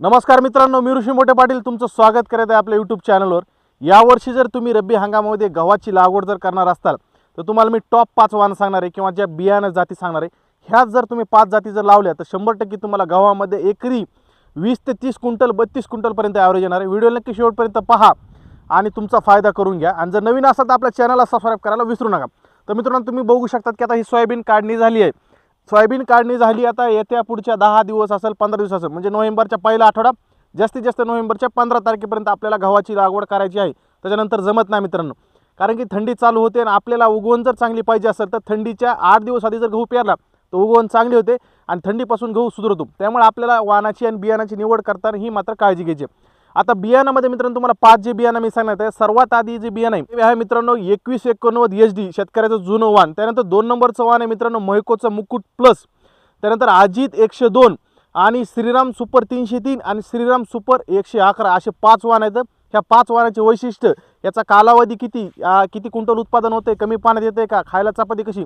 नमस्कार मित्रांनो मी ऋषी मोठे पाटील. तुमचं स्वागत करत आहे आपल्या यूट्यूब चॅनलवर यावर्षी जर तुम्ही रब्बी हंगामामध्ये गव्हाची लागवड जर करणार असाल तर तुम्हाला मी टॉप पाच वाण सांगणार आहे किंवा ज्या बियाणं जाती सांगणार आहे ह्याच जर तुम्ही पाच जाती जर लावल्या तर शंभर टक्के तुम्हाला गव्हामध्ये एकरी वीस ते तीस क्विंटल बत्तीस क्विंटलपर्यंत ॲव्हरेज येणार आहे. व्हिडिओ नक्की शेवटपर्यंत पहा आणि तुमचा फायदा करून घ्या. आणि जर नवीन असाल तर आपल्या चॅनलला सबस्क्राईब करायला विसरू नका. तर मित्रांनो तुम्ही बघू शकतात की आता ही सोयाबीन काढणी झाली आहे. सोयाबीन काढणी झाली आता येत्या पुढच्या दहा दिवस असेल पंधरा दिवस असेल. म्हणजे नोव्हेंबरच्या पहिला आठवडा जास्तीत जास्त नोव्हेंबरच्या पंधरा तारखेपर्यंत आपल्याला गव्हाची लागवड करायची आहे. त्याच्यानंतर जमत नाही मित्रांनो. कारण की थंडी चालू होते आणि आपल्याला उगवण जर चांगली पाहिजे असेल तर थंडीच्या आठ दिवस आधी जर गहू पेरला तर उगवण चांगली होते आणि थंडीपासून गहू सुधरतो. त्यामुळे आपल्याला वाहनाची आणि बियाणाची निवड करताना ही मात्र काळजी घ्यायची आहे. आता बियाणामध्ये मित्रांनो तुम्हाला पाच जे बियाणं मी सांगण्यात आहे सर्वात आधी जे बियाणं आहे आहे मित्रांनो एकवीस एकोणनव्वद एच डी शेतकऱ्याचं जुनं वाण त्यानंतर दोन नंबरचं वाण आहे मित्रांनो मोहिकोचं मुकुट प्लस. त्यानंतर अजित एकशे दोन आणि श्रीराम सुपर तीनशे तीन आणि श्रीराम सुपर एकशे अकरा असे पाच वाण आहेत. ह्या पाच वाणाचे वैशिष्ट्य याचा कालावधी किती आ, किती क्विंटल उत्पादन होते कमी पाण्यात येते का खायला चपाती कशी?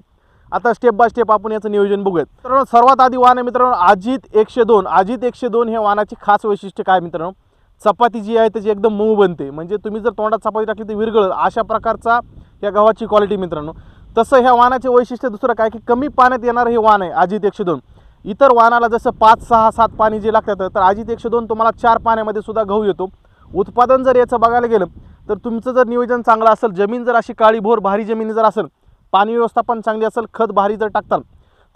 आता स्टेप बाय स्टेप आपण याचं नियोजन बघूयात. मित्रांनो सर्वात आधी वाण आहे मित्रांनो अजित एकशे दोन. अजित एकशे दोन हे वाणाची खास वैशिष्ट्य काय मित्रांनो? चपाती जी आहे त्याची एकदम मऊ बनते. म्हणजे तुम्ही जर तोंडात चपाती टाकली तर विरगळ अशा प्रकारचा या गव्हाची क्वालिटी मित्रांनो. तसं ह्या वाहनाचे वैशिष्ट्य दुसरं काय की कमी पाण्यात येणारं हे वाहन आहे अजित एकशे दोन. इतर वाहनाला जसं पाच सहा सात पाणी जे लागतात तर अजित एकशे दोन तुम्हाला चार पाण्यामध्ये सुद्धा गहू येतो. उत्पादन जर याचं बघायला गेलं तर तुमचं जर नियोजन चांगलं असेल जमीन जर अशी काळीभोर भारी जमीन जर असेल पाणी व्यवस्थापन चांगली असेल खत भारी जर टाकताल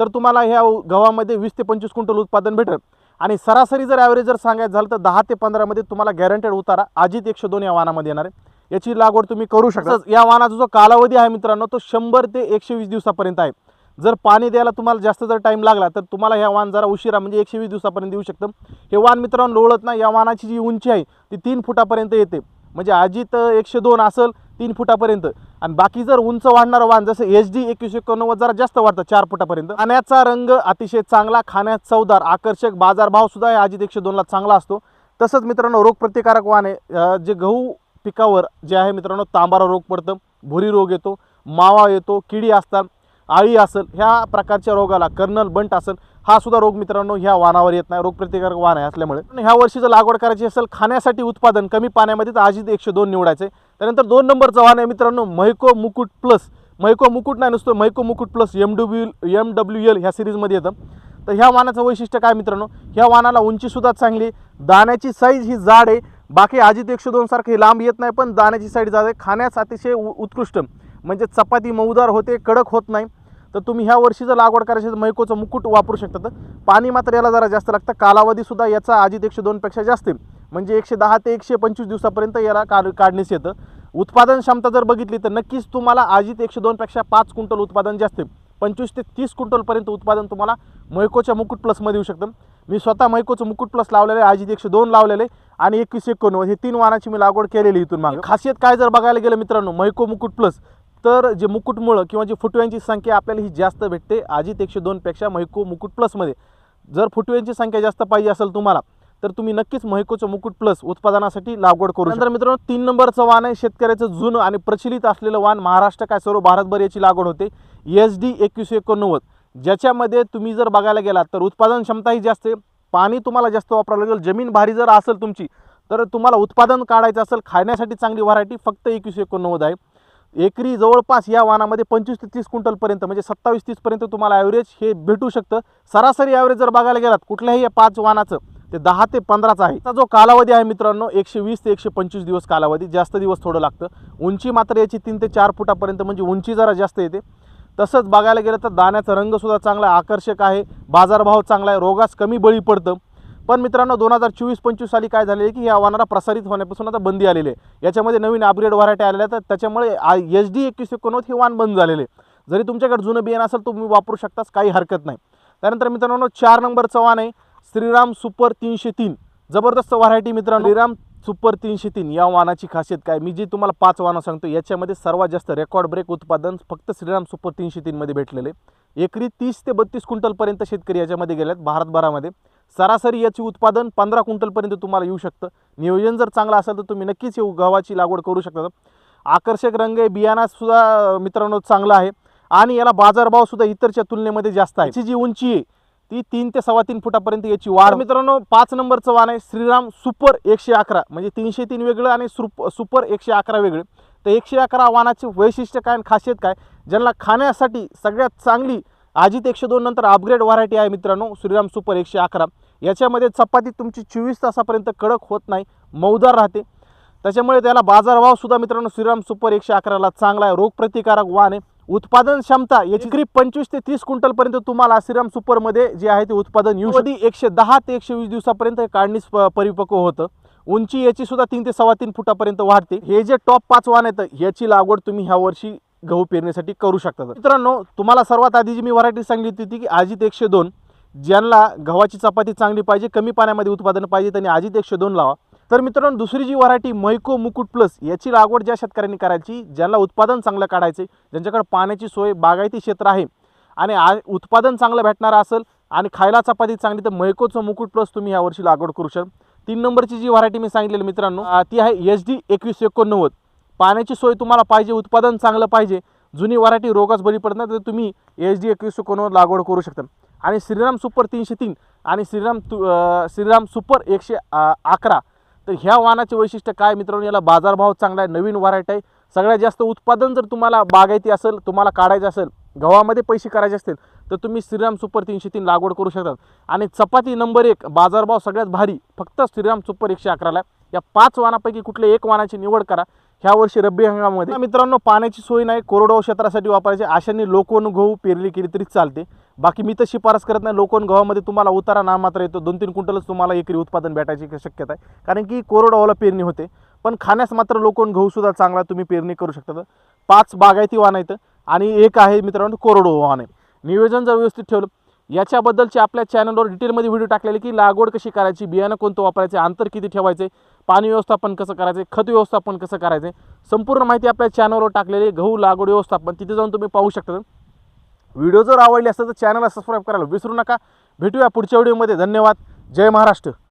तर तुम्हाला ह्या गव्हामध्ये वीस ते पंचवीस क्विंटल उत्पादन भेटेल. आणि सरासरी जर ॲव्हरेज जर सांगायचं झालं तर दहा ते पंधरामध्ये तुम्हाला गॅरंटेड उतारा अजित एकशे दोन या वाणामध्ये येणार आहे. याची लागवड तुम्ही करू शकता. या वाणाचा जो कालावधी आहे मित्रांनो तो शंभर ते एकशे वीस दिवसापर्यंत आहे. जर पाणी द्यायला तुम्हाला जास्त जर टाईम लागला तर तुम्हाला ह्या वाण जरा उशिरा म्हणजे एकशे वीस दिवसापर्यंत देऊ शकतं. हे वाण मित्रांनो लोळत नाही. या वाणाची जी उंची आहे ती तीन फुटापर्यंत येते. म्हणजे अजित एकशे दोन असेल तीन फुटापर्यंत. आणि बाकी जर उंच वाढणारं वाण जसं एच डी एकवीस एकोणनव्वद जरा जास्त वाढतं चार फुटापर्यंत. खाण्याचा रंग अतिशय चांगला खाण्यात चवदार आकर्षक बाजारभाव सुद्धा या अजित एकशे दोनला चांगला असतो. तसंच मित्रांनो रोगप्रतिकारक वाण आहे. जे गहू पिकावर जे आहे मित्रांनो तांबारा रोग पडतं भुरी रोग येतो मावा येतो किडी असतात आळी असेल ह्या प्रकारच्या रोगाला कर्नल बंट असेल हा सुद्धा रोग मित्रांनो ह्या वाणावर येत नाही. रोगप्रतिकारक वाण आहे असल्यामुळे. पण ह्या वर्षी जर लागवड करायची असेल खाण्यासाठी उत्पादन कमी पाण्यामध्ये तर आजीत एकशे दोन निवडायचे त्यानंतर दोन नंबरचं वाहन आहे मित्रांनो मैको मुकुट प्लस मैको मुकुट नाही नुसतं मैको मुकुट plus M W M W L ह्या सिरीजमध्ये येतं. तर ह्या वाहनाचं वैशिष्ट्य काय मित्रांनो? ह्या वाहनाला उंचीसुद्धा चांगली दाण्याची साईज ही जाड आहे. बाकी आजित एकशे दोन सारखं हे लांब येत नाही पण दाण्याची साईज जाड आहे. खाण्यास अतिशय उ- उत्कृष्ट. म्हणजे चपाती मऊदार होते कडक होत नाही. तर तुम्ही ह्या वर्षी जर लागवड करायची तर मैकोचं मुकुट वापरू शकता. तर पाणी मात्र याला जरा जास्त लागतं. कालावधीसुद्धा याचा आजित एकशे दोनपेक्षा जास्त आहे. म्हणजे एकशे दहा ते एकशे पंचवीस दिवसापर्यंत याला का काढण्यास येतं. उत्पादन क्षमता जर बघितली तर नक्कीच तुम्हाला आजीत एकशे दोनपेक्षा पाच क्विंटल उत्पादन जास्त आहे पंचवीस ते तीस क्विंटलपर्यंत उत्पादन तुम्हाला मैकोच्या मुकुट प्लसमध्ये येऊ शकतं. मी स्वतः मैकोचं मुकुट प्लस लावलेलं आहे आजीत एकशे दोन लावलेले आणि एकवीस एकोणनव्वद हे तीन वाहनाची मी लागवड केलेली इथून मागे. खासियत काय जर बघायला गेलं मित्रांनो मैको मुकुट प्लस तर जे मुकुटमुळं किंवा जी फुटव्यांची संख्या आपल्याला ही जास्त भेटते अजित एकशे दोनपेक्षा मैको मुकुट प्लसमध्ये जर फुटव्यांची संख्या जास्त पाहिजे असेल तुम्हाला तर तुम्ही नक्कीच महिकोचं मुकुट प्लस उत्पादनासाठी लागवड करू नंतर मित्रांनो तीन नंबरचं वाण आहे. शेतकऱ्याचं जुनं आणि प्रचलित असलेलं वाण महाराष्ट्र काय सर्व भारतभर याची लागवड होते. एस डी एकवीस एकोणनव्वद. ज्याच्यामध्ये तुम्ही जर बघायला गेलात तर उत्पादन क्षमताही जास्त आहे. पाणी तुम्हाला जास्त वापरावं लागेल. जमीन भारी जर असेल तुमची तर तुम्हाला उत्पादन काढायचं असेल खाण्यासाठी चांगली व्हरायटी फक्त एकवीस एकोणनव्वद आहे. एकरी जवळपास या वाणामध्ये पंचवीस ते तीस क्विंटलपर्यंत म्हणजे सत्तावीस तीसपर्यंत तुम्हाला ॲव्हरेज हे भेटू शकतं. सरासरी ॲव्हरेज जर बघायला गेलात कुठल्याही या पाच वाणाचं ते दहा ते पंधराचा आहे. त्याचा जो कालावधी आहे मित्रांनो एकशे वीस ते एकशे पंचवीस दिवस कालावधी. जास्त दिवस थोडं लागतं. उंची मात्र याची तीन ते चार फुटापर्यंत म्हणजे उंची जरा जास्त येते. तसंच बघायला गेलं तर दाण्याचा रंगसुद्धा चांगला आकर्षक आहे. बाजारभाव चांगला आहे. रोगास कमी बळी पडतं. पण मित्रांनो दोन हजार चोवीस पंचवीस साली काय झालेलं आहे की या वानाला प्रसारित होण्यापासून आता बंदी आलेली आहे. याच्यामध्ये नवीन अपग्रेड व्हरायटी आलेल्या आहेत. तर त्याच्यामुळे एच डी एकवीस एकोणनव्वद हे वान बंद झालेले जरी तुमच्याकडे जुनं बियाणं असेल तुम्ही वापरू शकताच काही हरकत नाही. त्यानंतर मित्रांनो चार नंबरचं वाहन आहे. श्रीराम सुपर तीनशे तीन. जबरदस्त व्हरायटी मित्रांनो. श्रीराम सुपर तीनशे तीन. या वाहनाची खासियत काय? मी जी तुम्हाला पाच वाहनं सांगतो याच्यामध्ये सर्वात जास्त रेकॉर्ड ब्रेक उत्पादन फक्त श्रीराम सुपर तीनशे तीनमध्ये भेटलेले. एकरी तीस ते बत्तीस क्विंटलपर्यंत शेतकरी याच्यामध्ये गेलेत भारतभरामध्ये. सरासरी याची उत्पादन पंधरा क्विंटलपर्यंत तुम्हाला येऊ शकतं. नियोजन जर चांगलं असेल तर तुम्ही नक्कीच हे गव्हाची लागवड करू शकता. आकर्षक रंग आहे बियाणा सुद्धा मित्रांनो चांगला आहे. आणि याला बाजारभाव सुद्धा इतरच्या तुलनेमध्ये जास्त आहे. याची जी उंची आहे ती तीन ते सव्वा तीन फुटापर्यंत याची वाढ. मित्रांनो पाच नंबरचं वाण आहे श्रीराम सुपर एकशे अकरा. म्हणजे तीनशे तीन वेगळं आणि सुप सुपर एकशे अकरा वेगळं. तर एकशे अकरा वाणाचे वैशिष्ट्य काय आणि खासियत काय? ज्यांना खाण्यासाठी सगळ्यात चांगली अजित एकशे दोन नंतर अपग्रेड व्हरायटी आहे मित्रांनो श्रीराम सुपर एकशे अकरा. याच्यामध्ये चपाती तुमची चोवीस तासापर्यंत कडक होत नाही मऊदार राहते. त्याच्यामुळे त्याला बाजारभावसुद्धा मित्रांनो श्रीराम सुपर एकशे अकराला चांगला आहे. रोगप्रतिकारक वाण आहे. उत्पादन क्षमता याची करीब पंचवीस ते तीस क्विंटलपर्यंत तुम्हाला श्रीराम सुपरमध्ये जे आहे ते उत्पादन येऊ शकते. एकशे दहा ते एकशे वीस दिवसापर्यंत काढणीस परिपक्व होतं. उंची याची सुद्धा तीन ते सव्वा तीन फुटापर्यंत वाढते. हे जे टॉप पाच वाण आहेत याची लागवड तुम्ही ह्या वर्षी गहू पेरण्यासाठी करू शकता. मित्रांनो तुम्हाला सर्वात आधी जी मी व्हरायटी सांगितली होती की अजित एकशे दोन ज्यांना गव्हाची चपाती चांगली पाहिजे कमी पाण्यामध्ये उत्पादन पाहिजे त्यांनी अजित एकशे दोन लावा. तर मित्रांनो दुसरी जी व्हरायटी मैको मुकुट प्लस याची लागवड ज्या शेतकऱ्यांनी करायची ज्यांना उत्पादन चांगलं काढायचे ज्यांच्याकडे पाण्याची सोय बागायती क्षेत्र आहे आणि आ उत्पादन चांगलं भेटणारं असेल आणि खायला चपाती चांगली तर मैकोचं मुकुट प्लस तुम्ही यावर्षी लागवड करू शकता तीन नंबरची जी व्हरायटी मी सांगितलेली मित्रांनो ती आहे एच डी एकवीस एकोणनव्वद. पाण्याची सोय तुम्हाला पाहिजे उत्पादन चांगलं पाहिजे जुनी व्हरायटी रोगास बळी पडत नाही तर तुम्ही एच डी एकवीस एकोणनव्वद लागवड करू शकता. आणि श्रीराम सुपर तीनशे तीन आणि श्रीराम तु श्रीराम सुपर एकशे अकरा तर ह्या वाहनाचे वैशिष्ट्य काय मित्रांनो? याला बाजारभाव चांगला आहे नवीन व्हरायटी आहे. सगळ्यात जास्त उत्पादन जर तुम्हाला बागायती असेल तुम्हाला काढायचं असेल गव्हामध्ये पैसे करायचे असतील तर तुम्ही श्रीराम सुपर तीनशे तीन लागवड करू शकता आणि चपाती नंबर एक बाजारभाव सगळ्यात भारी फक्त श्रीराम सुपर एकशे अकराला या पाच वाहनापैकी कुठल्या एक वाहनाची निवड करा. ह्या वर्षी रब्बी हंगामामध्ये. मित्रांनो पाण्याची सोय नाही कोरडवाहू क्षेत्रासाठी वापरायची. अशांनी लोकवन गहू पेरली केली तरी चालते. बाकी मी तर शिफारस करत नाही. लोकन गव्हामध्ये तुम्हाला उतारा ना मात्र येतो. दोन तीन क्विंटलच तुम्हाला एकरी उत्पादन भेटायची शक्यता आहे. कारण की कोरडवाहूला पेरणी होते. पण खाण्यास मात्र लोकन गहूसुद्धा चांगला तुम्ही पेरणी करू शकता. पाच बागायती वाहन आहेत आणि एक आहे मित्रांनो कोरडो वाहन आहे. नियोजन जर व्यवस्थित ठेवलं याच्याबद्दलचे आपल्या चॅनलवर डिटेलमध्ये व्हिडिओ टाकलेले की लागवड कशी करायची बियाणं कोणतं वापरायचं अंतर किती ठेवायचे पाणी व्यवस्थापन कसं करायचं खत व्यवस्थापन कसं करायचं संपूर्ण माहिती आपल्या चॅनलवर टाकलेली आहे. गहू लागवड व्यवस्थापन तिथे जाऊन तुम्ही पाहू शकता. व्हिडिओ जर आवडले असेल तर चॅनलला सबस्क्राईब करायला विसरू नका. भेटूया पुढच्या व्हिडिओमध्ये. धन्यवाद. जय महाराष्ट्र.